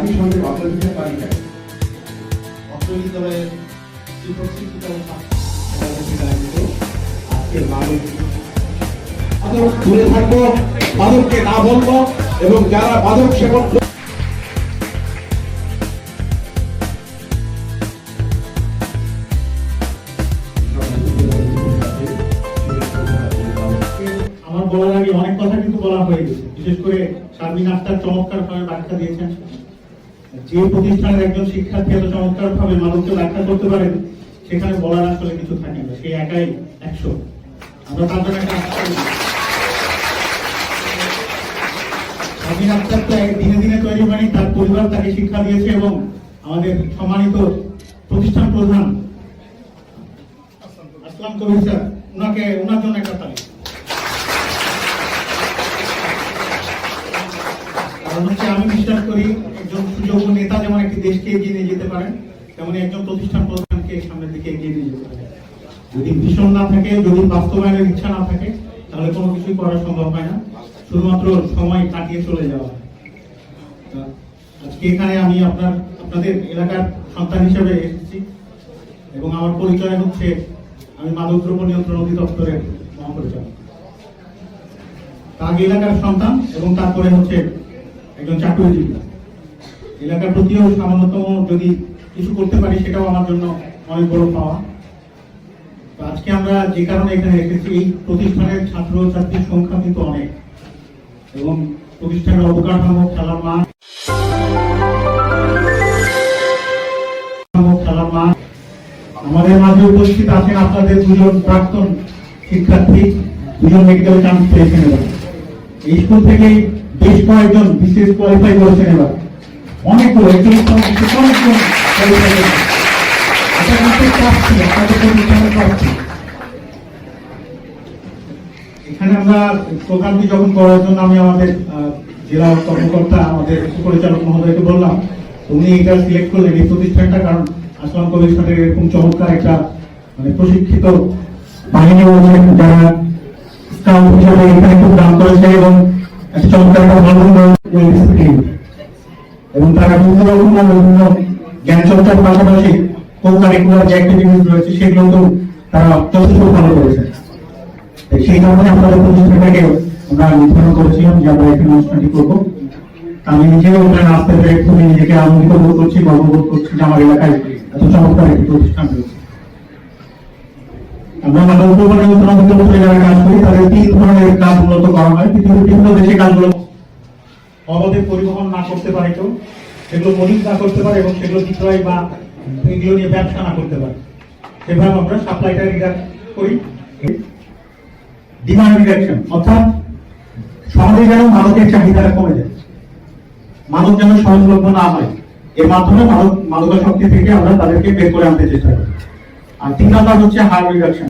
একই সঙ্গে তালিকায় দূরে থাকব না বলব এবং যারা সেবন আমার বলার আগে অনেক কথা কিন্তু বলা হয়ে গেছে। বিশেষ করে শারমিন আক্তার চমৎকার ভাবে ব্যাখ্যা দিয়েছেন। যে প্রতিষ্ঠানের একজন শিক্ষার্থী এত চমৎকার ভাবে মাদককে ব্যাখ্যা করতে পারেন, সেখানে বলার আসলে কিছু থাকে না। সেই একাই একশো। আমরা তার জন্য একটা আশা আক্তার দিনে দিনে তৈরি হয়নি, তার পরিবার তাকে শিক্ষা দিয়েছে এবং আমাদের সম্মানিত প্রতিষ্ঠান প্রধান আসলাম কবির স্যার ওনাকে ওনার জন্য একটা হচ্ছে আমি বিশ্বাস করি সুযোগ্য নেতা যেমন একটি দেশকে এগিয়ে নিয়ে যেতে পারেন, তেমনি একজন প্রতিষ্ঠান প্রধানকে সামনের দিকে এগিয়ে নিয়ে যেতে পারে যদি ভীষণ না থাকে, যদি বাস্তবায়নের ইচ্ছা না থাকে, তাহলে কোনো কিছুই করা সম্ভব হয় না। শুধুমাত্র সময় কাটিয়ে চলে যাওয়া। আজকে এখানে আমি আপনার, আপনাদের এলাকার সন্তান হিসেবে এসেছি এবং আমার পরিচয় হচ্ছে আমি মাদকদ্রব্য নিয়ন্ত্রণ অধিদপ্তরের মহাপরিচালক। তার এলাকার সন্তান এবং তারপরে হচ্ছে একজন চাকরিজীবী। এলাকার প্রতিও সামান্যতম যদি কিছু করতে পারি, সেটাও আমার জন্য অনেক বড় পাওয়া। আজকে আমরা যে কারণে এখানে এসেছি, এই প্রতিষ্ঠানের ছাত্র ছাত্রীর সংখ্যা কিন্তু অনেক। এবং প্রতিষ্ঠানের অবকাঠামো, খেলার মাঠ আমাদের মাঝে উপস্থিত আছেন আপনাদের দুজন প্রাক্তন শিক্ষার্থী, দুজন মেডিকেল চান্স পেয়েছেন এবার। এই স্কুল থেকে বেশ কয়েকজন বিশেষ কোয়ালিফাই করেছেন এবার। অনেকগুলো একচল্লিশ অনেকজন এটা কিন্তু পাচ্ছি আপনাদের প্রতিষ্ঠানে পাচ্ছি এখানে আমরা প্রোগ্রামটি যখন করার জন্য আমি আমাদের জেলা কর্মকর্তা আমাদের পরিচালক মহোদয়কে বললাম উনি এটা সিলেক্ট করলেন এই প্রতিষ্ঠানটা কারণ আসলাম সাথে এরকম চমৎকার একটা মানে প্রশিক্ষিত বাহিনী যারা স্কাউট হিসেবে এখানে খুব দাম করেছে এবং একটা চমৎকার একটা এবং তারা বিভিন্ন রকম বিভিন্ন জ্ঞান চর্চার পাশাপাশি কো কারিকুলার যে অ্যাক্টিভিটিস রয়েছে, সেগুলো তারা যথেষ্ট ভালো করেছে। সেই কারণে আপনাদের প্রতিষ্ঠানটাকে আমরা নির্ধারণ করেছিলাম যে আমরা এখানে অনুষ্ঠানটি করব। আমি নিজেও ওখানে আসতে পেরে খুবই নিজেকে আনন্দিত বোধ করছি, গর্ববোধ করছি যে আমার এলাকায় এত চমৎকার একটি প্রতিষ্ঠান রয়েছে। আমরা আমাদের উপকরণ যারা কাজ করি তাদের তিন ধরনের কাজ মূলত করা হয়। পৃথিবীর বিভিন্ন দেশে কাজগুলো অবাধে পরিবহন না করতে পারে কেউ, সেগুলো মনিট না করতে পারে এবং সেগুলো বিক্রয় বা এগুলো নিয়ে ব্যবসা না করতে পারে। সেভাবে আমরা সাপ্লাইটা রিডাক্ট করি। ডিমান্ড রিডাকশন অর্থাৎ সমাজে যেন মাদকের চাহিদাটা কমে যায়, মাদক যেন সহজলভ্য না হয়, এর মাধ্যমে মাদক, মাদকাসক্তি থেকে আমরা তাদেরকে বের করে আনতে চেষ্টা করি। আর তিন নাম্বার হচ্ছে হার রিডাকশন